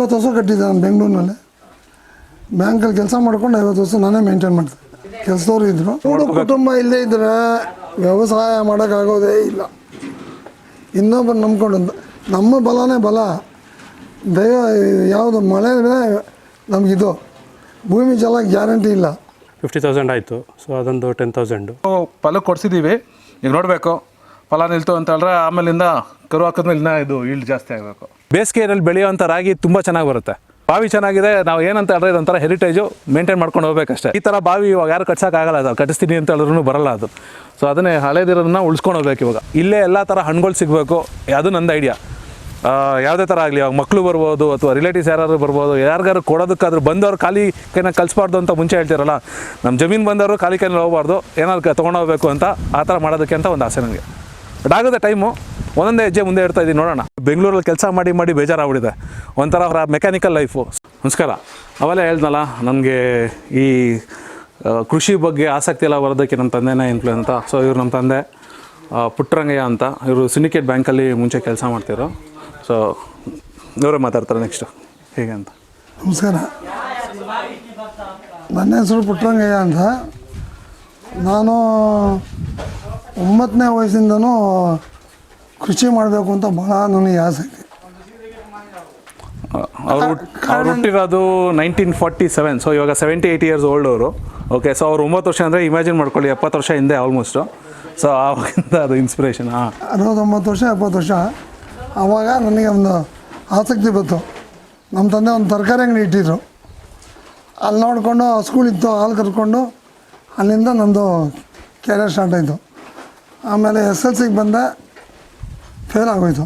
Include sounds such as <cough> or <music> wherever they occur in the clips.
ಐವತ್ತು ವರ್ಷ ಕಟ್ಟಿದ್ದೆ ನಾನು ಬೆಂಗಳೂರಿನಲ್ಲಿ. ಬ್ಯಾಂಕಲ್ಲಿ ಕೆಲಸ ಮಾಡ್ಕೊಂಡು ಐವತ್ತು ವರ್ಷ ನಾನೇ ಮೇಂಟೈನ್ ಮಾಡ್ತಿದ್ದೆ ಕೆಲಸದವ್ರು ಇದ್ದರು ಮೂರು ಕುಟುಂಬ ಇಲ್ಲೇ ಇದ್ದರೆ ವ್ಯವಸಾಯ ಮಾಡೋಕ್ಕಾಗೋದೇ ಇಲ್ಲ. ಇನ್ನೊಬ್ಬರು ನಂಬ್ಕೊಂಡು ನಮ್ಮ ಬಲನೇ ಬಲ. ದೈವ ಯಾವುದು ಮಳೆ ನಮಗಿದು ಭೂಮಿ ಜಲ ಗ್ಯಾರಂಟಿ ಇಲ್ಲ. ಫಿಫ್ಟಿ ತೌಸಂಡ್ ಆಯಿತು. ಸೊ ಅದೊಂದು ಟೆನ್ ತೌಸಂಡು ಫಲ ಕೊಡ್ಸಿದ್ದೀವಿ ಈಗ ನೋಡಬೇಕು. ಫಲ ನಿಲ್ತು ಅಂತ ಹೇಳಿದ್ರೆ ಆಮೇಲಿಂದ ಕರು ಹಾಕಿದ್ಮೇಲೆ ಇನ್ನೂ ಇದು ಈಲ್ಡ್ ಜಾಸ್ತಿ ಆಗಬೇಕು. ಬೇಸಿಗೆಯಲ್ಲಿ ಬೆಳೆಯುವಂಥ ರಾಗಿ ತುಂಬ ಚೆನ್ನಾಗಿ ಬರುತ್ತೆ. ಬಾವಿ ಚೆನ್ನಾಗಿದೆ, ನಾವು ಏನಂತ ಹೇಳಿದ್ರೆ ಇದೊಂಥರ ಹೆರಿಟೇಜು ಮೇಂಟೈನ್ ಮಾಡ್ಕೊಂಡು ಹೋಗ್ಬೇಕಷ್ಟೇ. ಈ ಥರ ಬಾವಿ ಇವಾಗ ಯಾರು ಕಟ್ಸೋಕ್ಕಾಗಲ್ಲ ಅದು ಕಟ್ಟಿಸ್ತೀನಿ ಅಂತ ಹೇಳಿದ್ರು ಬರಲ್ಲ ಅದು. ಸೊ ಅದನ್ನೇ ಹಳೇದಿರೋದನ್ನ ಉಳಿಸ್ಕೊಂಡು ಹೋಗ್ಬೇಕು ಇವಾಗ. ಇಲ್ಲೇ ಎಲ್ಲ ಥರ ಹಣ್ಣುಗಳು ಸಿಗಬೇಕು, ಅದು ನಂದು ಐಡಿಯಾ ಯಾವುದೇ ಥರ ಆಗಲಿ, ಇವಾಗ ಮಕ್ಕಳು ಬರ್ಬೋದು ಅಥವಾ ರಿಲೇಟಿವ್ಸ್ ಯಾರು ಬರ್ಬೋದು ಯಾರಿಗಾರು ಕೊಡೋದಕ್ಕಾದ್ರೂ ಬಂದವರು ಖಾಲಿ ಕೈನ ಕಲಿಸ್ಬಾರ್ದು ಅಂತ ಮುಂಚೆ ಹೇಳ್ತಿರಲ್ಲ ನಮ್ಮ ಜಮೀನು ಬಂದವರು ಖಾಲಿ ಕೈನಲ್ಲಿ ಹೋಗ್ಬಾರ್ದು, ಏನಾದ್ರು ತೊಗೊಂಡೋಗ್ಬೇಕು ಅಂತ ಆ ಥರ ಮಾಡೋದಕ್ಕೆ ಅಂತ ಒಂದು ಆಸೆ ನನಗೆ ಬಟ್ ಟೈಮು ಒಂದೊಂದೇ ಹೆಜ್ಜೆ ಮುಂದೆ ಇಡ್ತಾ ಇದ್ದೀನಿ ನೋಡೋಣ. ಬೆಂಗಳೂರಲ್ಲಿ ಕೆಲಸ ಮಾಡಿ ಮಾಡಿ ಬೇಜಾರಾಗ್ಬಿಟ್ಟಿದೆ. ಒಂಥರ ಅವರ ಮೆಕ್ಯಾನಿಕಲ್ ಲೈಫು ನಮಸ್ಕಾರ. ಅವೆಲ್ಲ ಹೇಳ್ದಲ್ಲ ನನಗೆ ಈ ಕೃಷಿ ಬಗ್ಗೆ ಆಸಕ್ತಿ ಎಲ್ಲ ಬರೋದಕ್ಕೆ ನಮ್ಮ ತಂದೆನೇ ಇನ್ಫ್ಲೂಯೆನ್ಸ್ ಅಂತ. ಸೊ ಇವರು ನಮ್ಮ ತಂದೆ ಪುಟ್ಟರಂಗಯ್ಯ ಅಂತ. ಇವರು ಸಿಂಡಿಕೇಟ್ ಬ್ಯಾಂಕಲ್ಲಿ ಮುಂಚೆ ಕೆಲಸ ಮಾಡ್ತಿದ್ರು. ಸೊ ಇವರೇ ಮಾತಾಡ್ತಾರೆ ನೆಕ್ಸ್ಟು ಹೇಗೆ ಅಂತ. ನಮಸ್ಕಾರ. ನನ್ನ ಹೆಸರು ಪುಟ್ಟರಂಗಯ್ಯ ಅಂತ. ನಾನು ಒಂಬತ್ತನೇ ವಯಸ್ಸಿಂದನೂ ಕೃಷಿ ಮಾಡಬೇಕು ಅಂತ ಭಾಳ ನನಗೆ ಆಸಕ್ತಿ ಅವ್ರು ಅವರು ಅವ್ರು ಹುಟ್ಟಿರೋದು ನೈನ್ಟೀನ್ ಫಾರ್ಟಿ ಸೆವೆನ್ ಸೊ ಇವಾಗ ಸೆವೆಂಟಿ ಏಯ್ಟ್ ಇಯರ್ಸ್ ಓಲ್ಡ್ ಅವರು. ಓಕೆ ಸೊ ಅವ್ರು ಒಂಬತ್ತು ವರ್ಷ ಅಂದರೆ ಇಮ್ಯಾಜಿನ್ ಮಾಡ್ಕೊಳ್ಳಿ ಎಪ್ಪತ್ತು ವರ್ಷ ಹಿಂದೆ ಆಲ್ಮೋಸ್ಟು ಸೊ ಆವಾಗಿಂದ ಅದು ಇನ್ಸ್ಪಿರೇಷನ್ ಹಾಂ. ಅರವತ್ತೊಂಬತ್ತು ವರ್ಷ ಎಪ್ಪತ್ತು ವರ್ಷ. ಆವಾಗ ನನಗೆ ಒಂದು ಆಸಕ್ತಿ ಬಂತು. ನಮ್ಮ ತಂದೆ ಒಂದು ತರಕಾರಿ ಅಂಗಡಿ ಇಟ್ಟಿದ್ರು. ಅಲ್ಲಿ ನೋಡಿಕೊಂಡು ಸ್ಕೂಲ್ ಇತ್ತು ಹಾಲು ಕರ್ಕೊಂಡು ಅಲ್ಲಿಂದ ನಂದು ಕೆರಿಯರ್ ಸ್ಟಾರ್ಟ್ ಆಯಿತು. ಆಮೇಲೆ ಎಸ್ ಎಲ್ ಸಿಗೆ ಬಂದೆ ಫೇಲ್ ಆಗೋಯ್ತು.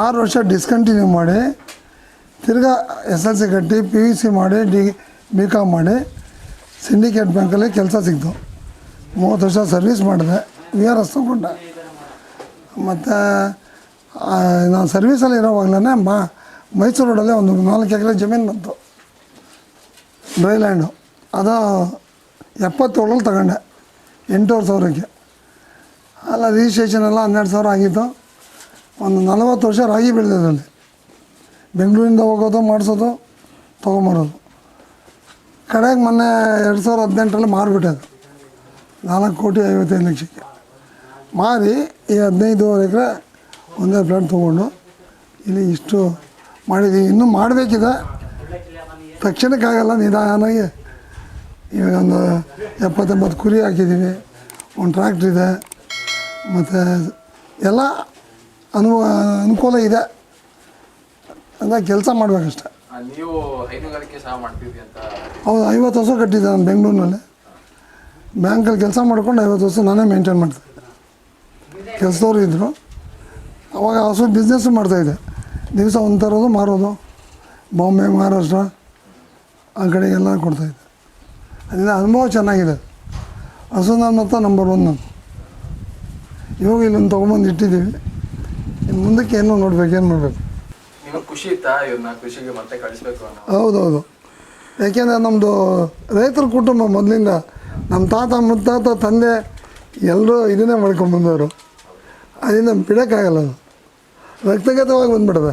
ಆರು ವರ್ಷ ಡಿಸ್ಕಂಟಿನ್ಯೂ ಮಾಡಿ, ತಿರ್ಗಾ ಎಸ್ ಎಲ್ ಸಿ ಕಟ್ಟಿ ಪಿ ಯು ಸಿ ಮಾಡಿ, ಡಿ ಬಿ ಕಾಮ್ ಮಾಡಿ ಸಿಂಡಿಕೇಟ್ ಬ್ಯಾಂಕಲ್ಲಿ ಕೆಲಸ ಸಿಕ್ತು ಮೂವತ್ತು ವರ್ಷ ಸರ್ವಿಸ್ ಮಾಡಿದೆ. ವಿ ಆರ್ ಎಸ್ ತೊಗೊಂಡೆ. ಮತ್ತು ನಾನು ಸರ್ವೀಸಲ್ಲಿ ಇರೋವಾಗಲೇ ಮಾ, ಮೈಸೂರು ರೋಡಲ್ಲೇ ಒಂದು ನಾಲ್ಕು ಎಕರೆ ಜಮೀನು ಬಂತು. ಡ್ರೈ ಲ್ಯಾಂಡು ಅದು ಎಪ್ಪತ್ತೇಳಲ್ಲಿ ತಗೊಂಡೆ. ಎಂಟೂವರೆ ಸಾವಿರಕ್ಕೆ. ಅಲ್ಲ ರಿಜಿಸ್ಟ್ರೇಷನ್ ಎಲ್ಲ ಹನ್ನೆರಡು ಸಾವಿರ ಆಗಿತ್ತು. ಒಂದು ನಲವತ್ತು ವರ್ಷ ರಾಗಿ ಬೆಳೆದಿದ್ರಲ್ಲಿ ಬೆಂಗಳೂರಿಂದ ಹೋಗೋದು, ಮಾಡಿಸೋದು, ತೊಗೊಂಬರೋದು. ಕಡೆಗೆ ಮೊನ್ನೆ ಎರಡು ಸಾವಿರ ಹದಿನೆಂಟರಲ್ಲಿ ಮಾರಿಬಿಟ್ಟೆ ಅದು ನಾಲ್ಕು ಕೋಟಿ ಐವತ್ತೈದು ಲಕ್ಷಕ್ಕೆ. ಮಾರಿ ಈ ಹದಿನೈದುವರೆ ಎಕರೆ ಒಂದೇ ಪ್ಲಾಟ್ ತೊಗೊಂಡು ಇಲ್ಲಿ ಇಷ್ಟು ಮಾಡಿದ್ದೀವಿ ಇನ್ನೂ ಮಾಡಬೇಕಿದೆ. ತಕ್ಷಣಕ್ಕಾಗಲ್ಲ ನಿಧಾನಾಗಿ ಇವಾಗ ಒಂದು ಎಪ್ಪತ್ತೆಂಬತ್ತು ಕುರಿ ಹಾಕಿದ್ದೀವಿ ಒಂದು ಟ್ರ್ಯಾಕ್ಟ್ರ್ ಇದೆ. ಮತ್ತು ಎಲ್ಲ ಅನುಭವ ಅನುಕೂಲ ಇದೆ. ಅದ ಕೆಲಸ ಮಾಡಬೇಕಷ್ಟೆ. ನೀವು ಹೈನುಗಾರಿಕೆ ಸಹ ಮಾಡ್ತಿದ್ರಿ ಅಂತ ಹೌದು ಐವತ್ತು ವರ್ಷ ಕಟ್ಟಿದ್ದೆ ನಾನು ಬೆಂಗಳೂರಿನಲ್ಲಿ. ಬ್ಯಾಂಕಲ್ಲಿ ಕೆಲಸ ಮಾಡ್ಕೊಂಡು ಐವತ್ತು ವರ್ಷ ನಾನೇ ಮೇಂಟೈನ್ ಮಾಡ್ತಿದ್ದೆ. ಕೆಲಸದವ್ರು ಇದ್ದರು ಅವಾಗ ಹಸು ಬಿಸ್ನೆಸ್ಸು ಮಾಡ್ತಾಯಿದ್ದೆ ದಿವಸ ಒಂದು ತರೋದು ಮಾರೋದು. ಬಾಂಬೆ ಮಹಾರಾಷ್ಟ್ರ ಆ ಕಡೆಗೆಲ್ಲ ಕೊಡ್ತಾಯಿದ್ದೆ ಅದರಿಂದ ಅನುಭವ ಚೆನ್ನಾಗಿದೆ. ಹಸು ನನ್ನ ಮತ್ತು ನಂಬರ್ ಒನ್ ನಾನು. ಇವಾಗ ಇಲ್ಲೊಂದು ತೊಗೊಂಬಂದು ಇಟ್ಟಿದ್ದೀವಿ. ಇನ್ನು ಮುಂದಕ್ಕೆ ಏನೋ ನೋಡ್ಬೇಕು ಏನು ಮಾಡಬೇಕು? ಖುಷಿ ಇತ್ತಾ ಇವ್ರನ್ನ ಕೃಷಿಗೆ ಮತ್ತೆ ಕಳಿಸ್ಬೇಕು ಅನ್ನೋ? ಹೌದೌದು. ಯಾಕೆಂದರೆ ನಮ್ಮದು ರೈತರ ಕುಟುಂಬ ಮೊದಲಿಂದ ನಮ್ಮ ತಾತ ಮುತ್ತಾತ ತಂದೆ ಎಲ್ಲರೂ ಇದನ್ನೇ ಮಾಡ್ಕೊಂಬಂದವರು ಅದರಿಂದ ಬಿಡೋಕ್ಕಾಗಲ್ಲ ಅದು. ರಕ್ತಗತವಾಗಿ ಬಂದ್ಬಿಡದೆ.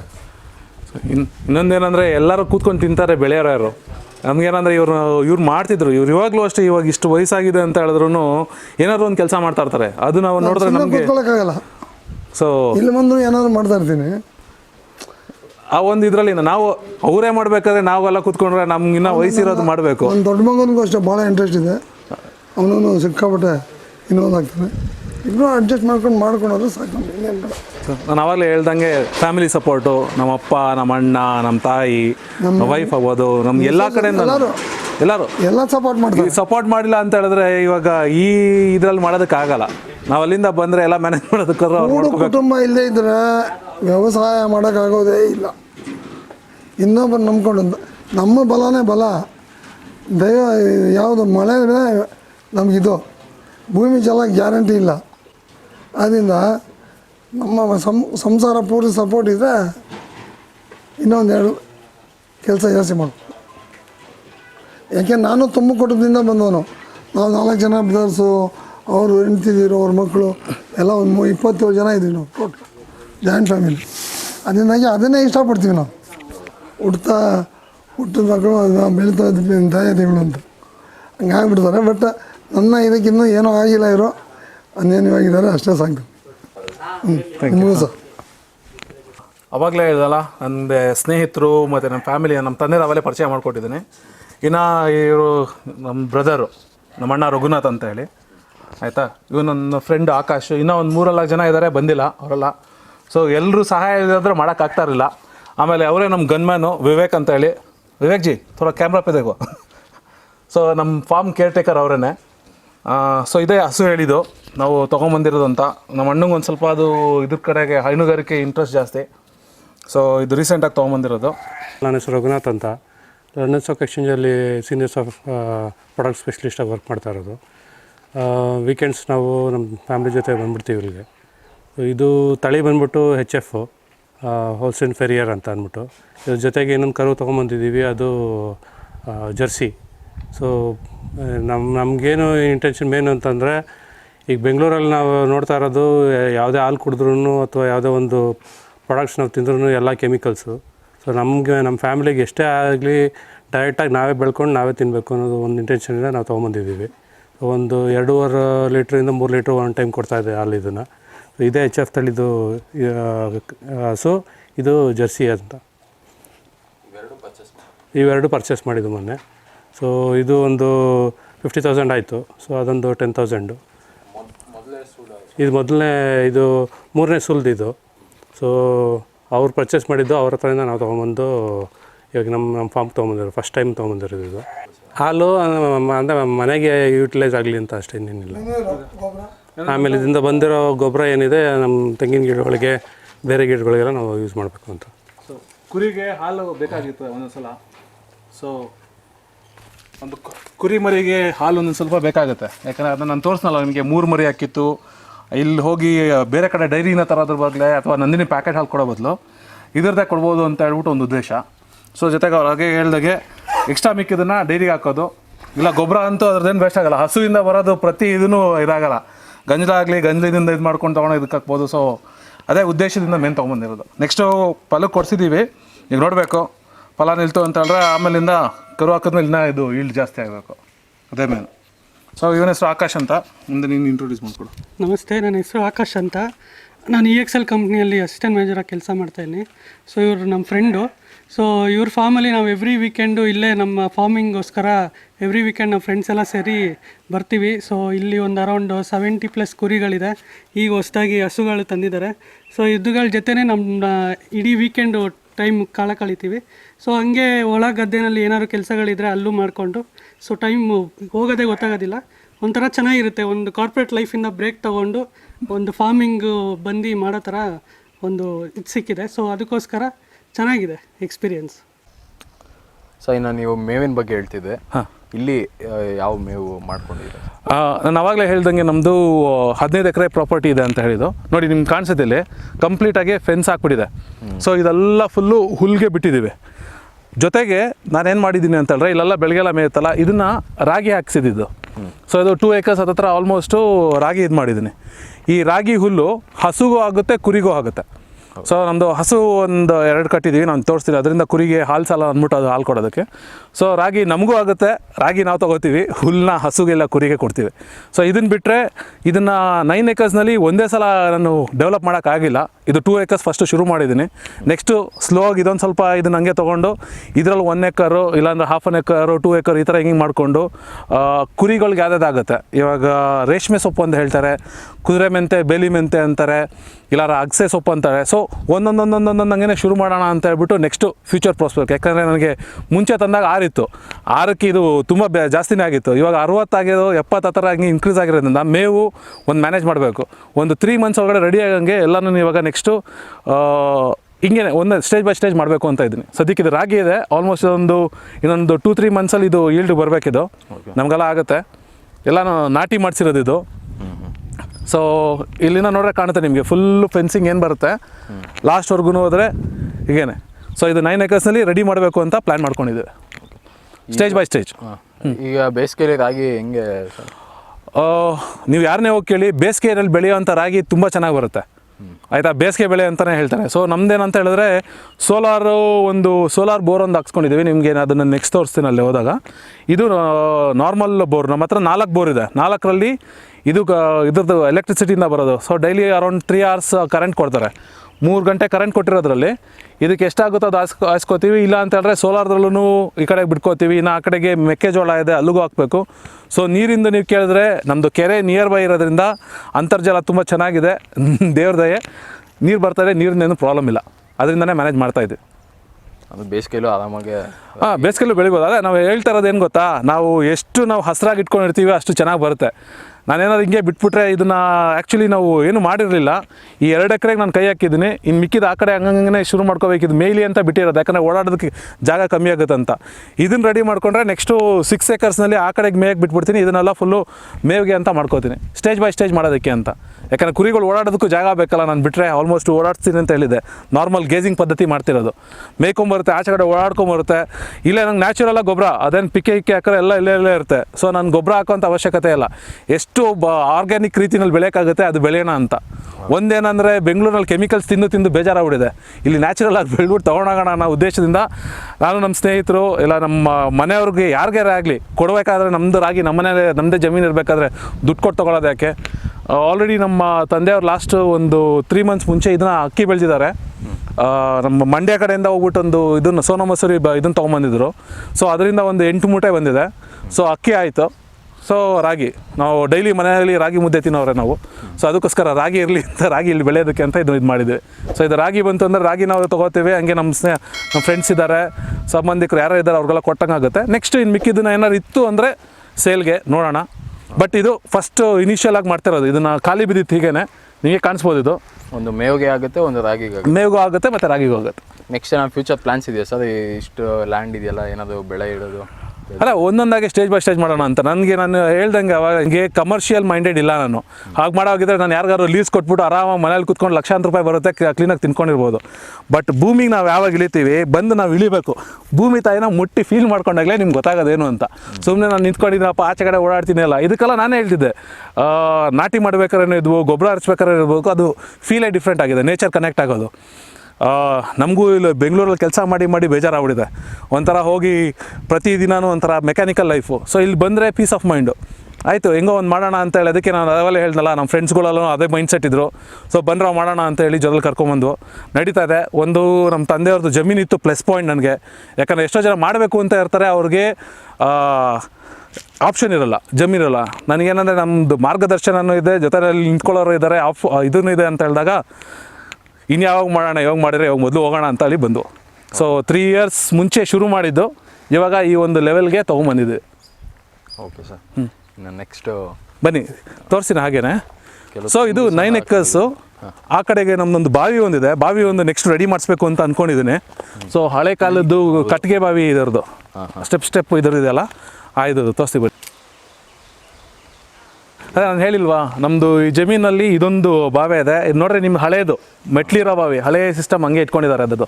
ಇನ್ ಇನ್ನೊಂದೇನಂದರೆ ಎಲ್ಲರೂ ಕೂತ್ಕೊಂಡು ತಿಂತಾರೆ ಬೆಳೆಯೋರು ನಮಗೇನಂದ್ರೆ ಇವ್ರು ಇವ್ರು ಮಾಡ್ತಿದ್ರು. ಇವ್ರು ಇವಾಗಲೂ ಅಷ್ಟೇ ಇವಾಗ ಇಷ್ಟು ವಯಸ್ಸಾಗಿದೆ ಅಂತ ಹೇಳಿದ್ರು ಏನಾದ್ರು ಒಂದು ಕೆಲಸ ಮಾಡ್ತಾ ಇರ್ತಾರೆ. ಅದು ನಾವು ನೋಡಿದ್ರೆ ನಮಗೆ ಸೊ ಇಲ್ಲಿ ಬಂದು ಏನಾದ್ರು ಮಾಡ್ತಾ ಇರ್ತೀನಿ. ಆ ಒಂದು ಇದರಲ್ಲಿ ನಾವು ಅವರೇ ಮಾಡಬೇಕಾದ್ರೆ ನಾವೆಲ್ಲ ಕೂತ್ಕೊಂಡ್ರೆ ನಮ್ಗೆ ಇನ್ನೂ ವಯಸ್ಸಿರೋದು ಮಾಡಬೇಕು. ಒಂದು ದೊಡ್ಡ ಮಗನಿಗೂ ಅಷ್ಟೇ ಭಾಳ ಇಂಟ್ರೆಸ್ಟ್ ಇದೆ. ಅವನು ಸಿಕ್ಕಾಬಿಟ್ಟೆ ಇನ್ನೊಂದು ಆಗ್ತಾನೆ. ಇನ್ನೂ ಅಡ್ಜಸ್ಟ್ ಮಾಡ್ಕೊಂಡು ಮಾಡ್ಕೊಳೋದು ಸಾಕು. ಇನ್ನೇನು ನಾನು ಅವಾಗಲೇ ಹೇಳ್ದಂಗೆ ಫ್ಯಾಮಿಲಿ ಸಪೋರ್ಟು ನಮ್ಮ ಅಪ್ಪ ನಮ್ಮ ಅಣ್ಣ ನಮ್ಮ ತಾಯಿ ನಮ್ಮ ವೈಫ್ ಆಗ್ಬೋದು ನಮ್ಗೆ ಎಲ್ಲ ಕಡೆಯಿಂದ ಎಲ್ಲರೂ. ಎಲ್ಲ ಸಪೋರ್ಟ್ ಮಾಡ್ತಾರೆ. ಸಪೋರ್ಟ್ ಮಾಡಿಲ್ಲ ಅಂತ ಹೇಳಿದ್ರೆ ಇವಾಗ ಈ ಇದ್ರಲ್ಲಿ ಮಾಡೋದಕ್ಕಾಗಲ್ಲ ನಾವು ಅಲ್ಲಿಂದ ಬಂದರೆ ಎಲ್ಲ ಮ್ಯಾನೇಜ್ ಮಾಡೋದಕ್ಕಾದ್ರೆ ಕುಟುಂಬ ಇಲ್ಲದೇ ಇದ್ರೆ ವ್ಯವಸಾಯ ಮಾಡೋಕ್ಕಾಗೋದೇ ಇಲ್ಲ. ಇನ್ನೊಬ್ಬರು ನಂಬ್ಕೊಂಡು ನಮ್ಮ ಬಲನೇ ಬಲ. ದೈವ ಯಾವುದು ಮಳೆ ನಮಗಿದು. ಭೂಮಿ ಜಲ ಗ್ಯಾರಂಟಿ ಇಲ್ಲ. ಆದ್ದರಿಂದ ನಮ್ಮ ಸಂಸಾರ ಪೂರ್ತಿ ಸಪೋರ್ಟ್ ಇದ್ದರೆ ಇನ್ನೊಂದು ಎರಡು ಕೆಲಸ ಜಾಸ್ತಿ ಮಾಡ್ಬೋದು ಯಾಕೆ ನಾನು ತುಂಬ ಕುಟುಂಬದಿಂದ ಬಂದವನು. ನಾವು ನಾಲ್ಕು ಜನ ಬ್ರದರ್ಸು, ಅವರು ಹೆಂಡ್ತಿದ್ದೀರು ಅವ್ರ ಮಕ್ಕಳು ಎಲ್ಲ ಒಂದು ಇಪ್ಪತ್ತೇಳು ಜನ ಇದ್ದೀವಿ ನಾವು ಟೋಟಲ್ ಜಾಯಿಂಟ್ ಫ್ಯಾಮಿಲಿ ಅದರಿಂದಾಗಿ ಅದನ್ನೇ ಇಷ್ಟಪಡ್ತೀವಿ ನಾವು. ಹುಡ್ತಾ ಹುಟ್ಟಿದ ಮಕ್ಕಳು, ಅದು ಬೆಳೀತಾ ಇದ್ದ ತಾಯಿಗಳು ಅಂತ. ಹಂಗೆ ಆಗಿಬಿಡ್ತಾರೆ ಬಟ್ ನನ್ನ ಇದಕ್ಕಿನ್ನೂ ಏನೂ ಆಗಿಲ್ಲ ಇರೋ ಅನ್ಯಾನ್ಯವಾಗಿದ್ದಾರೆ. ಅಷ್ಟೇ ಸಾಕು. ನಿಮಗೂ ಅವಾಗಲೇ ಹೇಳ್ದಲ್ಲ ನನ್ನ ಸ್ನೇಹಿತರು ಮತ್ತು ನಮ್ಮ ಫ್ಯಾಮಿಲಿ ನಮ್ಮ ತಂದೆ ಅವಲೇ ಪರಿಚಯ ಮಾಡಿಕೊಟ್ಟಿದ್ದೀನಿ. ಇನ್ನು ಇವರು ನಮ್ಮ ಬ್ರದರು ನಮ್ಮ ಅಣ್ಣ ರಘುನಾಥ್ ಅಂತ ಹೇಳಿ. ಆಯಿತಾ? ಇವ್ ನನ್ನ ಫ್ರೆಂಡ್ ಆಕಾಶ್. ಇನ್ನೂ ಒಂದು ಮೂರಲ್ಲ ಜನ ಇದ್ದಾರೆ ಬಂದಿಲ್ಲ ಅವರೆಲ್ಲ. ಸೊ ಎಲ್ಲರೂ ಸಹಾಯ ಇದ್ರೆ ಮಾಡೋಕ್ಕಾಗ್ತಾ ಇರಲಿಲ್ಲ. ಆಮೇಲೆ ಅವರೇ ನಮ್ಮ ಗನ್ಮ್ಯಾನು ವಿವೇಕ್ ಅಂತ ಹೇಳಿ. ವಿವೇಕ್ ಜಿ ಥೋಡ ಕ್ಯಾಮ್ರಾ ಪೇ ದೇಗೋ ಸೊ ನಮ್ಮ ಫಾರ್ಮ್ ಕೇರ್ ಟೇಕರ್ ಅವರೇ ಸೊ ಇದೇ ಹಸು ಹೇಳಿದ್ದು. ನಾವು ತೊಗೊಂಬಂದಿರೋದಂತ ನಮ್ಮ ಅಣ್ಣಂಗೆ ಒಂದು ಸ್ವಲ್ಪ ಅದು ಇದ್ರ ಕಡೆಗೆ ಹೈನುಗಾರಿಕೆ ಇಂಟ್ರೆಸ್ಟ್ ಜಾಸ್ತಿ. ಸೊ ಇದು ರೀಸೆಂಟಾಗಿ ತೊಗೊಂಬಂದಿರೋದು. ನನ್ನ ಹೆಸರು ರಘುನಾಥ್ ಅಂತ. ಲಂಡನ್ ಸ್ಟಾಕ್ ಎಕ್ಸ್ಚೇಂಜಲ್ಲಿ ಸೀನಿಯರ್ಸ್ ಆಫ್ ಪ್ರಾಡಕ್ಟ್ ಸ್ಪೆಷಲಿಸ್ಟಾಗಿ ವರ್ಕ್ ಮಾಡ್ತಾ ಇರೋದು. ವೀಕೆಂಡ್ಸ್ ನಾವು ನಮ್ಮ ಫ್ಯಾಮಿಲಿ ಜೊತೆ ಬಂದ್ಬಿಡ್ತೀವಿ ಇಲ್ಲಿಗೆ. ಇದು ತಳಿ ಬಂದ್ಬಿಟ್ಟು ಹೆಚ್ ಎಫ್ ಹೋಲ್ಸೇಲ್ ಫೆರಿಯರ್ ಅಂತ ಅಂದ್ಬಿಟ್ಟು. ಇದ್ರ ಜೊತೆಗೆ ಇನ್ನೊಂದು ಕರು ತೊಗೊಂಬಂದಿದ್ದೀವಿ, ಅದು ಜರ್ಸಿ. ಸೊ ನಮ್ಮ ನಮಗೇನು ಇಂಟೆನ್ಷನ್ ಮೇನು ಅಂತಂದರೆ ಈಗ ಬೆಂಗಳೂರಲ್ಲಿ ನಾವು ನೋಡ್ತಾ ಇರೋದು ಯಾವುದೇ ಹಾಲು ಕುಡಿದ್ರೂ ಅಥವಾ ಯಾವುದೇ ಒಂದು ಪ್ರೊಡಕ್ಷನ್ ನಾವು ತಿಂದ್ರೂ ಎಲ್ಲ ಕೆಮಿಕಲ್ಸು ಸೊ ನಮಗೆ ನಮ್ಮ ಫ್ಯಾಮಿಲಿಗೆ ಎಷ್ಟೇ ಆಗಲಿ ಡೈರೆಕ್ಟಾಗಿ ನಾವೇ ಬೆಳ್ಕೊಂಡು ನಾವೇ ತಿನ್ನಬೇಕು ಅನ್ನೋದು ಒಂದು ಇಂಟೆನ್ಷನಿಂದ ನಾವು ತೊಗೊಂಬಂದಿದ್ದೀವಿ. ಒಂದು ಎರಡೂವರೆ ಲೀಟ್ರಿಂದ ಮೂರು ಲೀಟ್ರ್ ಒನ್ ಟೈಮ್ ಕೊಡ್ತಾಯಿದೆ ಹಾಲು ಇದನ್ನು. ಇದೇ ಎಚ್ ಎಫ್ ತಳಿದು ಹಸು ಇದು ಜರ್ಸಿ ಅಂತ. ಇವೆರಡು ಪರ್ಚೇಸ್ ಮಾಡಿದ್ದು ಮೊನ್ನೆ. ಸೊ ಇದು ಒಂದು ಫಿಫ್ಟಿ ತೌಸಂಡ್ ಆಯಿತು. ಸೊ ಅದೊಂದು ಟೆನ್ ತೌಸಂಡು ಇದು ಮೊದಲನೇ, ಇದು ಮೂರನೇ ಸುಲ್ದು ಇದು ಸೊ ಅವ್ರು ಪರ್ಚೇಸ್ ಮಾಡಿದ್ದು ಅವ್ರ ಹತ್ರದಿಂದ ನಾವು ತೊಗೊಂಬಂದು, ಇವಾಗ ನಮ್ಮ ನಮ್ಮ ಫಾರ್ಮ್ ತೊಗೊಂಬಂದಿರೋ ಫಸ್ಟ್ ಟೈಮ್ ತೊಗೊಂಬಂದಿರೋದು ಇದು. ಹಾಲು, ಅಂದರೆ ಮನೆಗೆ ಯೂಟಿಲೈಸ್ ಆಗಲಿ ಅಂತ ಅಷ್ಟೇ ಇನ್ನೇನಿಲ್ಲ. ಆಮೇಲೆ ಇದರಿಂದ ಬಂದಿರೋ ಗೊಬ್ಬರ ಏನಿದೆ, ನಮ್ಮ ತೆಂಗಿನ ಗಿಡಗಳಿಗೆ, ಬೇರೆ ಗಿಡಗಳಿಗೆಲ್ಲ ನಾವು ಯೂಸ್ ಮಾಡಬೇಕು ಅಂತ. ಸೊ ಕುರಿಗೆ ಹಾಲು ಬೇಕಾಗಿತ್ತು ಒಂದೊಂದ್ಸಲ. ಸೊ ಒಂದು ಕುರಿಮರಿಗೆ ಕುರಿ ಮರಿಗೆ ಹಾಲು ಒಂದೊಂದು ಸ್ವಲ್ಪ ಬೇಕಾಗುತ್ತೆ. ಯಾಕಂದರೆ ಅದನ್ನು ನಾನು ತೋರಿಸ್ನಲ್ಲ, ನಿಮಗೆ ಮೂರು ಮರಿ ಹಾಕಿತ್ತು. ಇಲ್ಲಿ ಹೋಗಿ ಬೇರೆ ಕಡೆ ಡೈರಿನ ತರೋದ್ರ ಬದಲೇ ಅಥವಾ ನಂದಿನಿ ಪ್ಯಾಕೆಟ್ ಹಾಲು ಕೊಡೋ ಬದಲು. ಇದ್ರದ್ದೇ ಕೊಡ್ಬೋದು ಅಂತ ಹೇಳ್ಬಿಟ್ಟು ಒಂದು ಉದ್ದೇಶ. ಸೊ ಜೊತೆಗೆ ಅವ್ರು ಹಾಗೆ ಹೇಳ್ದಾಗೆ ಎಕ್ಸ್ಟ್ರಾ ಮಿಕ್ಕಿದನ್ನು ಡೈರಿಗೆ ಹಾಕೋದು. ಇಲ್ಲ, ಗೊಬ್ಬರ ಅಂತೂ ಅದ್ರದ್ದೇನು ವೇಸ್ಟ್ ಆಗಲ್ಲ. ಹಸುವಿಂದ ಬರೋದು ಪ್ರತಿ ಇದೂ ಇದಾಗಲ್ಲ. ಗಂಜಲ ಆಗಲಿ ಗಂಜಲದಿಂದ ಇದು ಮಾಡ್ಕೊಂಡು ತೊಗೊಂಡು ಇದಕ್ಕೆ ಹಾಕ್ಬೋದು. ಸೊ ಅದೇ ಉದ್ದೇಶದಿಂದ ಮೇನ್ ತೊಗೊಂಬಂದಿರೋದು. ನೆಕ್ಸ್ಟು ಫಲಕ್ಕೆ ಕೊಡ್ಸಿದ್ದೀವಿ ಈಗ ನೋಡಬೇಕು. ಫಲ ನಿಲ್ತು ಅಂತ ಹೇಳಿದ್ರೆ ಆಮೇಲಿಂದ ಕರು ಹಾಕಿದ್ಮೇಲೆ ಇನ್ನೂ ಇದು ಈಲ್ಡ್ ಜಾಸ್ತಿ ಆಗಬೇಕು. ಅದೇ ಮೇನ್ ಸೊ ಇವನ ಹೆಸರು ಆಕಾಶ್ ಅಂತ. ಮುಂದೆ ನೀನು ಇಂಟ್ರೊಡ್ಯೂಸ್ ಮಾಡಿಕೊಡು. ನಮಸ್ತೆ, ನನ್ನ ಹೆಸರು ಆಕಾಶ್ ಅಂತ. ನಾನು ಇ ಎಕ್ಸ್ ಎಲ್ ಕಂಪ್ನಿಯಲ್ಲಿ ಅಸಿಸ್ಟೆಂಟ್ ಮ್ಯಾನೇಜರಾಗಿ ಕೆಲಸ ಮಾಡ್ತಾಯಿದ್ದೀನಿ ಸೊ ಇವರು ನಮ್ಮ ಫ್ರೆಂಡು ಸೊ ಇವ್ರ ಫಾರ್ಮಲ್ಲಿ ನಾವು ಎವ್ರಿ ವೀಕೆಂಡು ಇಲ್ಲೇ ನಮ್ಮ ಫಾರ್ಮಿಂಗೋಸ್ಕರ ಎವ್ರಿ ವೀಕೆಂಡ್ ನಮ್ಮ ಫ್ರೆಂಡ್ಸ್ ಎಲ್ಲ ಸೇರಿ ಬರ್ತೀವಿ. ಸೊ ಇಲ್ಲಿ ಒಂದು ಅರೌಂಡ್ ಸೆವೆಂಟಿ ಪ್ಲಸ್ ಕುರಿಗಳಿದೆ. ಈಗ ಹೊಸದಾಗಿ ಹಸುಗಳು ತಂದಿದ್ದಾರೆ. ಸೊ ಇದುಗಳ ಜೊತೆನೇ ನಮ್ಮ ಇಡೀ ವೀಕೆಂಡು ಟೈಮ್ ಕಾಲ ಕಳಿತೀವಿ. ಸೊ ಹಂಗೆ ಒಳ ಗದ್ದೆನಲ್ಲಿ ಏನಾದ್ರು ಕೆಲಸಗಳಿದ್ರೆ ಅಲ್ಲೂ ಮಾಡಿಕೊಂಡು ಸೊ ಟೈಮ್ ಹೋಗೋದೇ ಗೊತ್ತಾಗೋದಿಲ್ಲ. ಒಂಥರ ಚೆನ್ನಾಗಿರುತ್ತೆ. ಒಂದು ಕಾರ್ಪೊರೇಟ್ ಲೈಫಿಂದ ಬ್ರೇಕ್ ತಗೊಂಡು ಒಂದು ಫಾರ್ಮಿಂಗು ಬಂದು ಮಾಡೋ ಥರ ಒಂದು ಇದು ಸಿಕ್ಕಿದೆ. ಸೊ ಅದಕ್ಕೋಸ್ಕರ ಚೆನ್ನಾಗಿದೆ ಎಕ್ಸ್ಪೀರಿಯನ್ಸ್ ಸೊ ಇನ್ನು ನೀವು ಮೇವಿನ ಬಗ್ಗೆ ಹೇಳ್ತಿದ್ದೆ. ಇಲ್ಲಿ ಯಾವ ಮೇವು ಮಾಡ್ಕೊಂಡಿದ್ದೀರಾ? ನಾನು ಆವಾಗಲೇ ಹೇಳ್ದಂಗೆ ನಮ್ಮದು ಹದಿನೈದು ಎಕರೆ ಪ್ರಾಪರ್ಟಿ ಇದೆ ಅಂತ ಹೇಳಿದ್ದು. ನೋಡಿ ನಿಮ್ಗೆ ಕಾಣಿಸುತ್ತೆ ಇಲ್ಲಿ. ಕಂಪ್ಲೀಟಾಗಿ ಫೆನ್ಸ್ ಹಾಕ್ಬಿಟ್ಟಿದೆ. ಸೊ ಇದೆಲ್ಲ ಫುಲ್ಲು ಹುಲ್ಗೆ ಬಿಟ್ಟಿದ್ದೀವಿ. ಜೊತೆಗೆ ನಾನೇನು ಮಾಡಿದ್ದೀನಿ ಅಂತ ಹೇಳಿದ್ರೆ ಇಲ್ಲೆಲ್ಲ ಬೆಳಗ್ಗೆಲ್ಲ ಮೇಯುತ್ತಲ್ಲ, ಇದನ್ನು ರಾಗಿ ಹಾಕ್ಸಿದ್ದು ಸೊ ಇದು ಟೂ ಏಕರ್ಸ್ ಹತ್ರ ಆಲ್ಮೋಸ್ಟು ರಾಗಿ ಇದು ಮಾಡಿದ್ದೀನಿ ಈ ರಾಗಿ ಹುಲ್ಲು ಹಸುಗೂ ಆಗುತ್ತೆ, ಕುರಿಗೂ ಆಗುತ್ತೆ. ಸೊ ನಮ್ಮದು ಹಸು ಒಂದು ಎರಡು ಕಟ್ಟಿದ್ದೀವಿ ನಾನು ತೋರಿಸ್ತೀನಿ. ಅದರಿಂದ ಕುರಿಗೆ ಹಾಲು ಸಾಲ ಅಂದ್ಬಿಟ್ಟು ಅದು ಹಾಲು ಕೊಡೋದಕ್ಕೆ. ಸೊ ರಾಗಿ ನಮಗೂ ಆಗುತ್ತೆ. ರಾಗಿ ನಾವು ತೊಗೋತೀವಿ. ಹುಲ್ಲನ್ನ ಹಸುಗೆಲ್ಲ ಕುರಿಗೆ ಕೊಡ್ತೀವಿ. ಸೊ ಇದನ್ನು ಬಿಟ್ಟರೆ ಇದನ್ನು ನೈನ್ ಏಕರ್ಸ್ನಲ್ಲಿ ಒಂದೇ ಸಲ ನಾನು ಡೆವಲಪ್ ಮಾಡೋಕ್ಕಾಗಿಲ್ಲ ಇದು ಟೂ ಏಕರ್ಸ್ ಫಸ್ಟು ಶುರು ಮಾಡಿದ್ದೀನಿ ನೆಕ್ಸ್ಟು ಸ್ಲೋ ಆಗಿ ಇದೊಂದು ಸ್ವಲ್ಪ ಇದನ್ನ ಹಂಗೆ ತೊಗೊಂಡು, ಇದರಲ್ಲಿ ಒನ್ ಏಕರು ಇಲ್ಲಾಂದ್ರೆ half an acre two acre ಈ ಥರ ಹಿಂಗೆ ಮಾಡಿಕೊಂಡು ಕುರಿಗಳಿಗೆ ಯಾವ್ದಾಗುತ್ತೆ ಇವಾಗ ರೇಷ್ಮೆ ಸೊಪ್ಪು ಅಂತ ಹೇಳ್ತಾರೆ. ಕುದುರೆ ಮೆಂತೆ, ಬೇಲಿ ಮೆಂತೆ ಅಂತಾರೆ ಇಲ್ಲಾರ ಅಗಸೆ ಸೊಪ್ಪು ಅಂತಾರೆ. ಸೊ ಒಂದೊಂದೊಂದೊಂದೊಂದೊಂದು ಹಂಗೆ ಶುರು ಮಾಡೋಣ ಅಂತ ಹೇಳ್ಬಿಟ್ಟು ನೆಕ್ಸ್ಟು ಫ್ಯೂಚರ್ ಪ್ರೋಸ್ಪೆಕ್ಟ್ ಯಾಕಂದರೆ ನನಗೆ ಮುಂಚೆ ತಂದಾಗ ಆರಿತ್ತು ಆರಕ್ಕೆ ಇದು ತುಂಬ ಬೆ ಜಾಸ್ತಿನೇ ಆಗಿತ್ತು ಇವಾಗ ಅರುವತ್ತಾಗಿರೋ ಎಪ್ಪತ್ತು ಆ ಥರ ಹಂಗೆ ಇನ್ಕ್ರೀಸ್ ಆಗಿರೋದ್ರಿಂದ ಮೇವು ಒಂದು ಮ್ಯಾನೇಜ್ ಮಾಡಬೇಕು ಒಂದು ತ್ರೀ ಮಂತ್ಸ್ ಒಳಗಡೆ ರೆಡಿ ಆಗಂಗೆ ಎಲ್ಲನೂ ಇವಾಗ ನೆಕ್ಸ್ಟು ಹಿಂಗೆ ಒಂದು ಸ್ಟೇಜ್ ಬೈ ಸ್ಟೇಜ್ ಮಾಡಬೇಕು ಅಂತ ಇದ್ದೀನಿ ಸದ್ಯಕ್ಕೆ ಇದು ರಾಗಿ ಇದೆ ಆಲ್ಮೋಸ್ಟ್ ಒಂದು ಇನ್ನೊಂದು ಟೂ ತ್ರೀ ಮಂತ್ಸಲ್ಲಿ ಇದು ಈಲ್ಡ್ ಬರಬೇಕಿದು ನಮಗೆಲ್ಲ ಆಗುತ್ತೆ ಎಲ್ಲನೂ ನಾಟಿ ಮಾಡಿಸಿರೋದಿದು ಸೊ ಇಲ್ಲಿಂದ ನೋಡ್ರೆ ಕಾಣುತ್ತೆ ನಿಮಗೆ. ಫುಲ್ ಫೆನ್ಸಿಂಗ್ ಏನು ಬರುತ್ತೆ? ಲಾಸ್ಟ್ವರೆಗೂ ಹೋದರೆ ಹೀಗೇನೆ. ಸೊ ಇದು ನೈನ್ ಏಕರ್ಸ್ನಲ್ಲಿ ರೆಡಿ ಮಾಡಬೇಕು ಅಂತ ಪ್ಲ್ಯಾನ್ ಮಾಡ್ಕೊಂಡಿದ್ದೆ ಸ್ಟೇಜ್ ಬೈ ಸ್ಟೇಜ್ ಈಗ ಬೇಸಿಗೆಯಲ್ಲಿ ರಾಗಿ ಹೆಂಗೆ ನೀವು ಯಾರನ್ನೇ ಹೋಗಿ ಕೇಳಿ ಬೇಸಿಗೆಯಲ್ಲಿ ಬೆಳೆಯುವಂಥ ರಾಗಿ ತುಂಬ ಚೆನ್ನಾಗಿ ಬರುತ್ತೆ. ಆಯಿತಾ? ಬೇಸಿಗೆ ಬೆಳೆ ಅಂತಲೇ ಹೇಳ್ತಾರೆ. ಸೊ ನಮ್ದೇನಂತ ಹೇಳಿದ್ರೆ ಸೋಲಾರು ಒಂದು ಸೋಲಾರ್ ಬೋರ್ ಒಂದು ಹಾಕ್ಸ್ಕೊಂಡಿದ್ದೀವಿ. ನಿಮಗೆ ಅದನ್ನು ನೆಕ್ಸ್ಟ್ ತೋರಿಸ್ತೀನಿ ಅಲ್ಲಿ ಹೋದಾಗ. ಇದು ನಾರ್ಮಲ್ ಬೋರ್. ನಮ್ಮ ಹತ್ರ ನಾಲ್ಕು ಬೋರ್ ಇದೆ. ನಾಲ್ಕರಲ್ಲಿ ಇದು ಕ- ಇದ್ರದ್ದು ಎಲೆಕ್ಟ್ರಿಸಿಟಿಯಿಂದ ಬರೋದು. So daily around three hours current ಕೊಡ್ತಾರೆ. ಮೂರು ಗಂಟೆ ಕರೆಂಟ್ ಕೊಟ್ಟಿರೋದ್ರಲ್ಲಿ ಇದಕ್ಕೆ ಎಷ್ಟಾಗುತ್ತೋ ಅದು ಹಾಸ್ಕೊ ಹಾಸ್ಕೋತೀವಿ. ಇಲ್ಲ ಅಂತ ಹೇಳಿದ್ರೆ ಸೋಲಾರ್ದ್ರಲ್ಲೂ ಈ ಕಡೆಗೆ ಬಿಟ್ಕೋತೀವಿ. ಇನ್ನು ಆ ಕಡೆಗೆ ಮೆಕ್ಕೆಜೋಳ ಇದೆ ಅಲ್ಲಿಗೂ ಹಾಕಬೇಕು. ಸೊ ನೀರಿಂದ ನೀವು ಕೇಳಿದ್ರೆ ನಮ್ಮದು ಕೆರೆ ನಿಯರ್ ಬೈ ಇರೋದ್ರಿಂದ ಅಂತರ್ಜಲ ತುಂಬ ಚೆನ್ನಾಗಿದೆ. <laughs> ದೇವ್ರ ದಯೆ. ನೀರು ಬರ್ತಾಯಿದೆ ನೀರಿಂದೇನು ಪ್ರಾಬ್ಲಮ್ ಇಲ್ಲ. ಅದರಿಂದನೇ ಮ್ಯಾನೇಜ್ ಮಾಡ್ತಾಯಿದ್ವಿ ಅದು ಬೇಸಿಗೆಯಲ್ಲೂ ಆರಾಮಾಗಿ ಹಾಂ ಬೇಸಿಗೆಲು ಬೆಳಿಬೋದು. ಅದೇ ನಾವು ಹೇಳ್ತಾ ಇರೋದು ಏನು ಗೊತ್ತಾ? ನಾವು ಎಷ್ಟು ನಾವು ಹಸಿರಾಗಿ ಇಟ್ಕೊಂಡಿರ್ತೀವಿ ಅಷ್ಟು ಚೆನ್ನಾಗಿ ಬರುತ್ತೆ. ನಾನೇನಾದ್ರು ಹಿಂಗೆ ಬಿಟ್ಬಿಟ್ರೆ ಇದನ್ನು ಆ್ಯಕ್ಚುಲಿ ನಾವು ಏನು ಮಾಡಿರಲಿಲ್ಲ. ಈ ಎರಡು ಎಕರೆಗೆ ನಾನು ಕೈ ಹಾಕಿದ್ದೀನಿ. ಇನ್ನು ಮಿಕ್ಕಿದ ಆ ಕಡೆ ಹಂಗಂಗೆ ಶುರು ಮಾಡ್ಕೋಬೇಕಿದ್ದು ಮೇಯ್ಲಿ ಅಂತ ಬಿಟ್ಟಿರೋದು. ಯಾಕಂದರೆ ಓಡಾಡೋದಕ್ಕೆ ಜಾಗ ಕಮ್ಮಿ ಆಗುತ್ತೆ ಅಂತ ಇದನ್ನು ರೆಡಿ ಮಾಡ್ಕೊಂಡ್ರೆ ನೆಕ್ಸ್ಟು ಸಿಕ್ಸ್ ಏಕರ್ಸ್ನಲ್ಲಿ ಆ ಕಡೆಗೆ ಮೇಯಕ್ಕೆ ಬಿಟ್ಬಿಡ್ತೀನಿ. ಇದನ್ನೆಲ್ಲ ಫುಲ್ಲು ಮೇವಿಗೆ ಅಂತ ಮಾಡ್ಕೋತೀನಿ. ಸ್ಟೇಜ್ ಬೈ ಸ್ಟೇಜ್ ಮಾಡೋದಕ್ಕೆ ಅಂತ. ಯಾಕಂದರೆ ಕುರಿಗಳು ಓಡಾಡೋದಕ್ಕೂ ಜಾಗ ಬೇಕಲ್ಲ. ನಾನು ಬಿಟ್ಟರೆ ಆಲ್ಮೋಸ್ಟ್ ಓಡಾಡ್ತೀನಿ ಅಂತ ಹೇಳಿದೆ ನಾರ್ಮಲ್ ಗೇಜಿಂಗ್ ಪದ್ಧತಿ ಮಾಡ್ತಿರೋದು. ಮೇಯ್ಕೊಂಬರುತ್ತೆ ಆಚೆ ಕಡೆ ಓಡಾಡ್ಕೊಂಬರುತ್ತೆ ಇಲ್ಲೇ ನಂಗೆ ನ್ಯಾಚುರಲ್ಲ ಗೊಬ್ಬರ ಅದೇನು ಪಿಕ್ಕೆ ಇಕ್ಕೆ ಹಾಕಿದ್ರೆ ಎಲ್ಲ ಇಲ್ಲೇ ಇಲ್ಲೇ ಇರುತ್ತೆ. ಸೊ ನಾನು ಗೊಬ್ಬರ ಹಾಕೋಂಥ ಅವಶ್ಯಕತೆ ಇಲ್ಲ. ಎಷ್ಟು ಬ ಆರ್ಗ್ಯಾನಿಕ್ ರೀತಿನಲ್ಲಿ ಬೆಳೆಯೋಕ್ಕಾಗುತ್ತೆ ಅದು ಬೆಳೆಯೋಣ ಅಂತ. ಒಂದೇನಂದರೆ ಬೆಂಗಳೂರಲ್ಲಿ ಕೆಮಿಕಲ್ಸ್ ತಿಂದು ತಿಂದು ಬೇಜಾರಾಗ್ಬಿಟ್ಟಿದೆ. ಇಲ್ಲಿ ನ್ಯಾಚುರಲ್ ಆಗಿ ಬೆಳೆದ್ಬಿಟ್ಟು ತೊಗೊಂಡೋಗೋಣ ಅನ್ನೋ ಉದ್ದೇಶದಿಂದ ನಾನು ನಮ್ಮ ಸ್ನೇಹಿತರು ಇಲ್ಲ ನಮ್ಮ ಮನೆಯವ್ರಿಗೆ ಯಾರಿಗಾರ ಆಗಲಿ ಕೊಡಬೇಕಾದ್ರೆ ನಮ್ಮದು ರಾಗಿ ನಮ್ಮ ಮನೇಲಿ ನಮ್ಮದೇ ಜಮೀನು ಇರಬೇಕಾದ್ರೆ ದುಡ್ಡು ಕೊಟ್ಟು ತೊಗೊಳೋದು ಯಾಕೆ? ಆಲ್ರೆಡಿ ನಮ್ಮ ತಂದೆಯವ್ರು ಲಾಸ್ಟ್ ಒಂದು ತ್ರೀ ಮಂತ್ಸ್ ಮುಂಚೆ ಇದನ್ನ ಅಕ್ಕಿ ಬೆಳೆದಿದ್ದಾರೆ. ನಮ್ಮ ಮಂಡ್ಯ ಕಡೆಯಿಂದ ಹೋಗ್ಬಿಟ್ಟು ಒಂದು ಇದನ್ನು ಸೋನಾ ಮಸೂರಿ ಬ ಇದನ್ನು ತೊಗೊಂಬಂದಿದ್ರು ಸೊ ಅದರಿಂದ ಒಂದು ಎಂಟು ಮೂಟೆ ಬಂದಿದೆ. ಸೊ ಅಕ್ಕಿ ಆಯಿತು. ಸೊ ರಾಗಿ. ನಾವು ಡೈಲಿ ಮನೆಯಲ್ಲಿ ರಾಗಿ ಮುದ್ದೆ ತಿನ್ನೋರೆ ನಾವು. ಸೊ ಅದಕ್ಕೋಸ್ಕರ ರಾಗಿ ಇರಲಿ <laughs> ಅಂತ ರಾಗಿ ಇಲ್ಲಿ ಬೆಳೆಯೋದಕ್ಕೆ ಅಂತ ಇದು ಇದು ಮಾಡಿದ್ವಿ. ಸೊ ಇದು ರಾಗಿ ಬಂತು ಅಂದರೆ ರಾಗಿ ನಾವು ತೊಗೋತೀವಿ. ಹಂಗೆ ನಮ್ಮ ಸ್ನೇಹ ನಮ್ಮ ಫ್ರೆಂಡ್ಸ್ ಇದ್ದಾರೆ ಸಂಬಂಧಿಕರು ಯಾರೋ ಇದ್ದಾರೆ ಅವ್ರಿಗೆಲ್ಲ ಕೊಟ್ಟಂಗಾಗುತ್ತೆ ನೆಕ್ಸ್ಟ್ ಇನ್ನು ಮಿಕ್ಕಿದ್ದನ್ನ ಏನಾರು ಇತ್ತು ಅಂದರೆ ಸೇಲ್ಗೆ ನೋಡೋಣ. ಬಟ್ ಇದು ಫಸ್ಟ್ ಇನಿಷಿಯಲ್ ಆಗಿ ಮಾಡ್ತಿರೋದು ಇದನ್ನು ಖಾಲಿ ಬಿದ್ದಿತ್ತು ಹೀಗೇ ನಿಮಗೆ ಕಾಣಿಸ್ಬೋದು ಇದು. ಒಂದು ಮೇವಿಗೆ ಆಗುತ್ತೆ ಒಂದು ರಾಗಿಗೆ ಆಗುತ್ತೆ. ಮೇವಿಗೂ ಆಗುತ್ತೆ ಮತ್ತು ರಾಗಿಗೂ ಆಗುತ್ತೆ. ನೆಕ್ಸ್ಟ್ ನಮ್ಮ ಫ್ಯೂಚರ್ ಪ್ಲಾನ್ಸ್ ಇದೆಯಾ ಸರ್ ಇಷ್ಟು ಲ್ಯಾಂಡ್ ಇದೆಯಲ್ಲ ಏನಾದರೂ ಬೆಳೆ ಇಡೋದು? ಅಲ್ಲ, ಒಂದೊಂದಾಗಿ ಸ್ಟೇಜ್ ಬೈ ಸ್ಟೇಜ್ ಮಾಡೋಣ ಅಂತ. ನನಗೆ ನಾನು ಹೇಳ್ದಂಗೆ ಅವಾಗ ನನಗೆ ಕಮರ್ಷಿಯಲ್ ಮೈಂಡೆಡ್ ಇಲ್ಲ ನಾನು. ಹಾಗೆ ಮಾಡೋಗಿದ್ರೆ ನಾನು ಯಾರಿಗಾರು ಲೀಸ್ ಕೊಟ್ಬಿಟ್ಟು ಆರಾಮಾಗಿ ಮನೇಲಿ ಕುತ್ಕೊಂಡು ಲಕ್ಷಾಂತರ ರೂಪಾಯಿ ಬರುತ್ತೆ ಕ್ಲೀನಾಗಿ ತಿನ್ಕೊಂಡಿರ್ಬೋದು. ಬಟ್ ಭೂಮಿಗೆ ನಾವು ಯಾವಾಗ ಇಳಿತೀವಿ, ಬಂದು ನಾವು ಇಳಿಬೇಕು. ಭೂಮಿ ತಾಯಿನ ಮುಟ್ಟಿ ಫೀಲ್ ಮಾಡ್ಕೊಂಡಾಗಲೇ ನಿಮ್ಗೆ ಗೊತ್ತಾಗೋದೇನು ಅಂತ. ಸುಮ್ಮನೆ ನಾನು ನಿಂತ್ಕೊಂಡಿದ್ದೀನಪ್ಪ ಆಚೆ ಕಡೆ ಓಡಾಡ್ತೀನಿ ಅಲ್ಲ. ಇದಕ್ಕೆಲ್ಲ ನಾನೇ ಹೇಳ್ತಿದ್ದೆ. ನಾಟಿ ಮಾಡ್ಬೇಕಾದ್ರೆ ಇದ್ವು ಗೊಬ್ಬರ ಹರಿಸ್ಬೇಕಾದ್ರೆ ಇರ್ಬೇಕು ಅದು ಫೀಲೇ ಡಿಫ್ರೆಂಟ್ ಆಗಿದೆ ನೇಚರ್ ಕನೆಕ್ಟ್ ಆಗೋದು. ನಮಗೂ ಇಲ್ಲಿ ಬೆಂಗಳೂರಲ್ಲಿ ಕೆಲಸ ಮಾಡಿ ಮಾಡಿ ಬೇಜಾರಾಗ್ಬಿಟ್ಟಿದೆ. ಒಂಥರ ಹೋಗಿ ಪ್ರತಿದಿನವೂ ಒಂಥರ ಮೆಕ್ಯಾನಿಕಲ್ ಲೈಫು ಸೊ ಇಲ್ಲಿ ಬಂದರೆ ಪೀಸ್ ಆಫ್ ಮೈಂಡು ಆಯಿತು, ಹೆಂಗೋ ಒಂದು ಮಾಡೋಣ ಅಂತ ಹೇಳಿ, ಅದಕ್ಕೆ ನಾನು ಅದಾವಲ್ಲೇ ಹೇಳ್ದಲ್ಲ ನಮ್ಮ ಫ್ರೆಂಡ್ಸ್ಗಳಲ್ಲೂ ಅದೇ ಮೈಂಡ್ ಸೆಟ್ ಇದ್ದರು ಸೊ ಬಂದ್ರೆ ಮಾಡೋಣ ಅಂತ ಹೇಳಿ ಜೊತೆಲಿ ಕರ್ಕೊಂಬಂದು ನಡೀತಾ ಇದೆ, ಒಂದು ನಮ್ಮ ತಂದೆಯವ್ರದ್ದು ಜಮೀನಿತ್ತು ಪ್ಲಸ್ ಪಾಯಿಂಟ್ ನನಗೆ. ಯಾಕಂದರೆ ಎಷ್ಟೋ ಜನ ಮಾಡಬೇಕು ಅಂತ ಇರ್ತಾರೆ, ಅವ್ರಿಗೆ ಆಪ್ಷನ್ ಇರಲ್ಲ ಜಮೀನಿರಲ್ಲ ನನಗೇನಂದರೆ ನಮ್ಮದು ಮಾರ್ಗದರ್ಶನವೂ ಇದೆ ಜೊತೆಯಲ್ಲಿ ನಿಂತ್ಕೊಳ್ಳೋರು ಇದ್ದಾರೆ ಆಫ್ ಇದೂ ಇದೆ ಅಂತ ಹೇಳಿದಾಗ ಇನ್ನು ಯಾವಾಗ ಮಾಡೋಣ ಯಾವಾಗ ಮಾಡಿದ್ರೆ ಯಾವಾಗ ಮೊದಲು ಹೋಗೋಣ ಅಂತ ಅಲ್ಲಿ ಬಂದು ಸೊ ತ್ರೀ ಇಯರ್ಸ್ ಮುಂಚೆ ಶುರು ಮಾಡಿದ್ದು ಇವಾಗ ಈ ಒಂದು ಲೆವೆಲ್ಗೆ ತೊಗೊಂಬಂದಿದ್ದೆ ಓಕೆ ಸರ್ ಹ್ಞೂ ನೆಕ್ಸ್ಟು ಬನ್ನಿ ತೋರಿಸಿನ ಹಾಗೇನೆ. ಸೊ ಇದು ನೈನ್ ಎಕ್ಕರ್ಸು ಆ ಕಡೆಗೆ ನಮ್ಮದೊಂದು ಬಾವಿ ಒಂದಿದೆ. ಬಾವಿ ಒಂದು ನೆಕ್ಸ್ಟ್ ರೆಡಿ ಮಾಡಿಸ್ಬೇಕು ಅಂತ ಅಂದ್ಕೊಂಡಿದ್ದೀನಿ ಸೊ ಹಳೆ ಕಾಲದ್ದು ಕಟ್ಟಿಗೆ ಬಾವಿ ಇದರದ್ದು ಸ್ಟೆಪ್ ಸ್ಟೆಪ್ ಇದರದಿದೆಯಲ್ಲ ಆ ಇದು ತೋರಿಸ್ತೀವಿ ಬನ್ನಿ ಅದೇ ನಾನು ಹೇಳಿಲ್ವಾ ನಮ್ಮದು ಈ ಜಮೀನಲ್ಲಿ ಇದೊಂದು ಬಾವಿ ಇದೆ. ಇದು ನೋಡ್ರಿ ನಿಮ್ಮ ಹಳೇದು, ಮೆಟ್ಲಿರೋ ಬಾವಿ ಹಳೆಯ ಸಿಸ್ಟಮ್ ಹಂಗೆ ಇಟ್ಕೊಂಡಿದ್ದಾರೆ ಅದು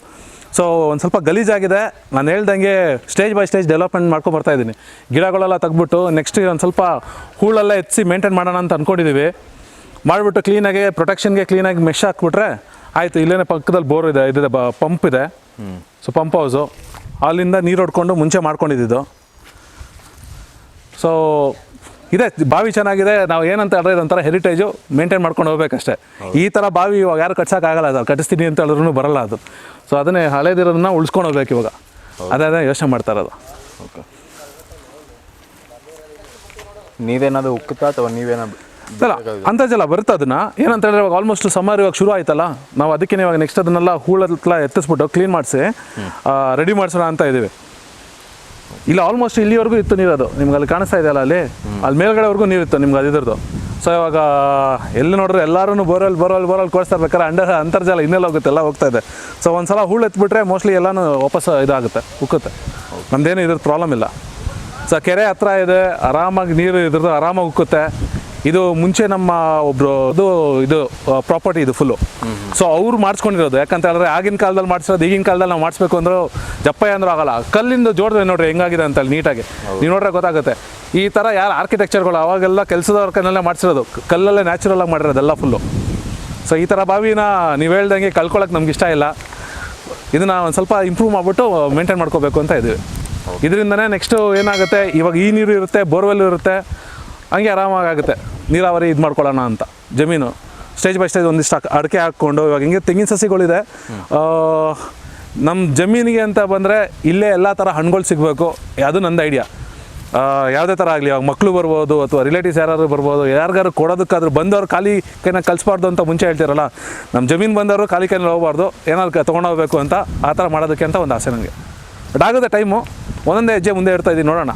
ಸೊ ಒಂದು ಸ್ವಲ್ಪ ಗಲೀಜಾಗಿದೆ ನಾನು ಹೇಳ್ದಂಗೆ ಸ್ಟೇಜ್ ಬೈ ಸ್ಟೇಜ್ ಡೆವಲಪ್ಮೆಂಟ್ ಮಾಡ್ಕೊಂಡು ಬರ್ತಾ ಇದ್ದೀನಿ. ಗಿಡಗಳೆಲ್ಲ ತೆಗ್ಬಿಟ್ಟು ನೆಕ್ಸ್ಟ್ ಒಂದು ಸ್ವಲ್ಪ ಹೂಳೆಲ್ಲ ಎತ್ತಿ ಮೇಂಟೈನ್ ಮಾಡೋಣ ಅಂತ ಅಂದ್ಕೊಂಡಿದ್ದೀವಿ ಮಾಡಿಬಿಟ್ಟು ಕ್ಲೀನಾಗಿ ಪ್ರೊಟೆಕ್ಷನ್ಗೆ ಕ್ಲೀನಾಗಿ ಮೆಶ್ ಹಾಕ್ಬಿಟ್ರೆ ಆಯಿತು ಇಲ್ಲೇ ಪಕ್ಕದಲ್ಲಿ ಬೋರ್ ಇದೆ, ಇದಿದೆ ಬ ಪಂಪ್ ಇದೆ. ಸೊ ಪಂಪ್ ಹೌಸು ಅಲ್ಲಿಂದ ನೀರು ಹೊಡ್ಕೊಂಡು ಮುಂಚೆ ಮಾಡ್ಕೊಂಡಿದ್ದು ಸೊ ಇದೆ ಬಾವಿ ಚೆನ್ನಾಗಿದೆ ನಾವು ಏನಂತ ಹೇಳಿದ್ರೆ ಇದೊಂಥರ ಹೆರಿಟೇಜು ಮೇಂಟೈನ್ ಮಾಡ್ಕೊಂಡು ಹೋಗ್ಬೇಕಷ್ಟೇ. ಈ ಥರ ಬಾವಿ ಇವಾಗ ಯಾರು ಕಟ್ಸೋಕ್ಕಾಗಲ್ಲ ಅದು ಕಟ್ಟಿಸ್ತೀನಿ ಅಂತ ಹೇಳಿದ್ರು ಬರಲ್ಲ ಅದು. ಸೊ ಅದನ್ನೇ ಹಳೇದಿರೋದನ್ನ ಉಳಿಸ್ಕೊಂಡು ಹೋಗ್ಬೇಕು ಇವಾಗ. ಅದೇ ಅದೇ ಯೋಚನೆ ಮಾಡ್ತಾ ಇರೋದು. ಓಕೆ. ನೀವೇನಾದ್ರು ಉಕ್ಕುತ್ತಾ ಅಥವಾ ನೀವೇನಾದ್ರು ಅಲ್ಲ ಅಂತರ್ಜಲ ಬರುತ್ತೆ ಅದನ್ನ. ಏನಂತ ಹೇಳಿದ್ರೆ ಇವಾಗ ಆಲ್ಮೋಸ್ಟ್ ಸಮ್ಮರ್ ಇವಾಗ ಶುರು ಆಯ್ತಲ್ಲ ನಾವು ಅದಕ್ಕೆ ಇವಾಗ ನೆಕ್ಸ್ಟ್ ಅದನ್ನೆಲ್ಲ ಹೂಳೆಲ್ಲ ಎತ್ತಿಸ್ಬಿಟ್ಟು ಕ್ಲೀನ್ ಮಾಡಿಸಿ ರೆಡಿ ಮಾಡಿಸೋಣ ಅಂತ ಇದ್ದೀವಿ ಇಲ್ಲ ಆಲ್ಮೋಸ್ಟ್ ಇಲ್ಲಿವರೆಗೂ ಇತ್ತು ನೀರದು ನಿಮ್ಗೆ ಅಲ್ಲಿ ಕಾಣಿಸ್ತಾ ಇದೆಯಲ್ಲ ಅಲ್ಲಿ? ಅಲ್ಲಿ ಮೇಲ್ಗಡೆವರೆಗೂ ನೀರಿತ್ತು ನಿಮ್ಗೆ ಅದು ಇದ್ರದ್ದು. ಸೊ ಇವಾಗ ಎಲ್ಲಿ ನೋಡಿದ್ರೆ ಎಲ್ಲರೂ ಬೋರಲ್ಲಿ ಬೋರಲ್ಲಿ ಬೋರಲ್ಲಿ ಕೊಡಿಸ್ತಾ ಇರ್ಬೇಕಾದ್ರೆ ಅಂಡರ್ ಅಂತರ್ಜಲ ಇನ್ನೆಲ್ಲ ಹೋಗುತ್ತೆ ಎಲ್ಲ ಹೋಗ್ತಾ ಇದೆ. ಸೊ ಒಂದು ಸಲ ಹೂಳು ಎತ್ಬಿಟ್ರೆ ಮೋಸ್ಟ್ಲಿ ಎಲ್ಲನೂ ವಾಪಸ್ ಇದಾಗುತ್ತೆ ಉಕ್ಕುತ್ತೆ. ನಮ್ದೇನು ಇದ್ರ ಪ್ರಾಬ್ಲಮ್ ಇಲ್ಲ. ಸೊ ಕೆರೆ ಹತ್ರ ಇದೆ ಆರಾಮಾಗಿ ನೀರು ಇದ್ರದ್ದು ಆರಾಮಾಗಿ ಉಕ್ಕುತ್ತೆ. ಇದು ಮುಂಚೆ ನಮ್ಮ ಒಬ್ರು ಇದು ಇದು ಪ್ರಾಪರ್ಟಿ ಇದು ಫುಲ್ಲು ಸೊ ಅವ್ರು ಮಾಡಿಸ್ಕೊಂಡಿರೋದು. ಯಾಕಂತ ಹೇಳಿದ್ರೆ ಆಗಿನ ಕಾಲದಲ್ಲಿ ಮಾಡಿಸಿರೋದು ಈಗಿನ ಕಾಲದಲ್ಲಿ ನಾವು ಮಾಡಿಸ್ಬೇಕು ಅಂದ್ರೆ ಜಪ್ಪಯ್ಯ ಅಂದ್ರೂ ಆಗಲ್ಲ. ಕಲ್ಲಿಂದ ಜೋಡಿದ್ರೆ ನೋಡ್ರಿ ಹೆಂಗಾಗಿದೆ ಅಂತ ನೀಟಾಗಿ. ನೀವು ನೋಡ್ರೆ ಗೊತ್ತಾಗುತ್ತೆ. ಈ ಥರ ಯಾರು ಆರ್ಕಿಟೆಕ್ಚರ್ಗಳು ಅವಾಗೆಲ್ಲ ಕೆಲಸದ ಕನ್ನಲ್ಲೇ ಮಾಡಿಸಿರೋದು. ಕಲ್ಲಲ್ಲೇ ನ್ಯಾಚುರಲ್ ಆಗಿ ಮಾಡಿರೋದೆಲ್ಲ ಫುಲ್ಲು ಸೊ ಈ ಥರ ಬಾವಿನ ನೀವು ಹೇಳ್ದಂಗೆ ಕಳ್ಕೊಳ್ಳೋಕೆ ನಮ್ಗೆ ಇಷ್ಟ ಇಲ್ಲ. ಇದನ್ನ ಒಂದು ಸ್ವಲ್ಪ ಇಂಪ್ರೂವ್ ಮಾಡಿಬಿಟ್ಟು ಮೇಂಟೈನ್ ಮಾಡ್ಕೋಬೇಕು ಅಂತ ಇದ್ದೀವಿ ಇದರಿಂದನೇ ನೆಕ್ಸ್ಟು ಏನಾಗುತ್ತೆ? ಇವಾಗ ಈ ನೀರು ಇರುತ್ತೆ ಬೋರ್ವೆಲ್ ಇರುತ್ತೆ. ಹಂಗೆ ಆರಾಮಾಗುತ್ತೆ ನೀರಾವರಿ ಇದು ಮಾಡ್ಕೊಳ್ಳೋಣ ಅಂತ. ಜಮೀನು. ಸ್ಟೇಜ್ ಬೈ ಸ್ಟೇಜ್ ಒಂದಿಷ್ಟು ಅಡಿಕೆ ಹಾಕ್ಕೊಂಡು ಇವಾಗ ಹಿಂಗೆ ತೆಂಗಿನ ಸಸಿಗಳಿದೆ. ನಮ್ಮ ಜಮೀನಿಗೆ ಅಂತ ಬಂದರೆ ಇಲ್ಲೇ ಎಲ್ಲ ಥರ ಹಣ್ಣುಗಳು ಸಿಗಬೇಕು. ಅದು ನಂದು ಐಡಿಯಾ. ಯಾವುದೇ ಥರ ಆಗಲಿ, ಇವಾಗ ಮಕ್ಕಳು ಬರ್ಬೋದು ಅಥವಾ ರಿಲೇಟಿವ್ಸ್ ಯಾರು ಬರ್ಬೋದು ಯಾರಿಗಾರು ಕೊಡೋದಕ್ಕಾದ್ರೂ ಬಂದವರು ಖಾಲಿ ಕೈನ ಕಲಿಸ್ಬಾರ್ದು ಅಂತ ಮುಂಚೆ ಹೇಳ್ತಿರಲ್ಲ ನಮ್ಮ ಜಮೀನು ಬಂದವರು ಖಾಲಿ ಕೈನಲ್ಲಿ ಹೋಗ್ಬಾರ್ದು, ಏನಾದ್ರು ತೊಗೊಂಡೋಗ್ಬೇಕು ಅಂತ ಆ ಥರ ಮಾಡೋದಕ್ಕೆ ಅಂತ ಒಂದು ಆಸೆ ನನಗೆ ಬಟ್ ಆಗುತ್ತೆ ಟೈಮು. ಒಂದೊಂದೇ ಹೆಜ್ಜೆ ಮುಂದೆ ಇಡ್ತಾ ಇದ್ದೀನಿ ನೋಡೋಣ.